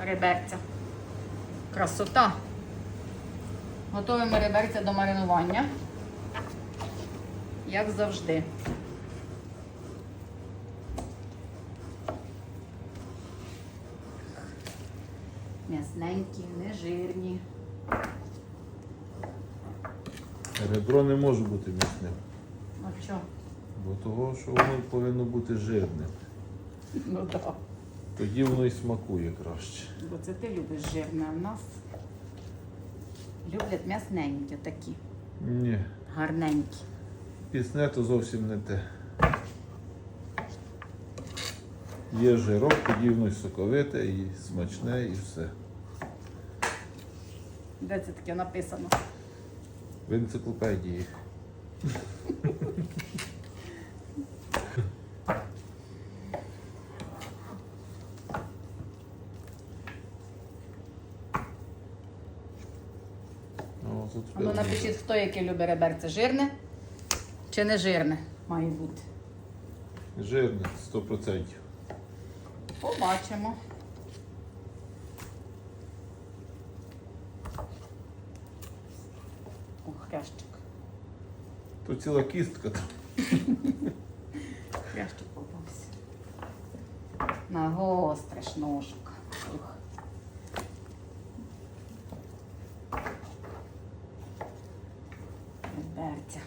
реберця. Красота. Готуємо реберця до маринування. Як завжди. М'ясненькі, нежирні. Ребро не може бути міцним, А що? бо того, що воно повинно бути жирним. Ну так. Тоді воно і смакує краще. Бо це ти любиш жирне, а в нас люблять м'ясненькі такі, Ні, гарненькі. пісне то зовсім не те. Є жирок, тоді воно і соковите, і смачне, і все. Де це таке написано? В енциклопедії. А ну напишіть, хто яке любить реберце. Жирне чи не жирне має бути. Жирне, 100%. Побачимо. Ох, хрящик. То ціла кістка. Хрящик попався. На гостре ж ножик. перця.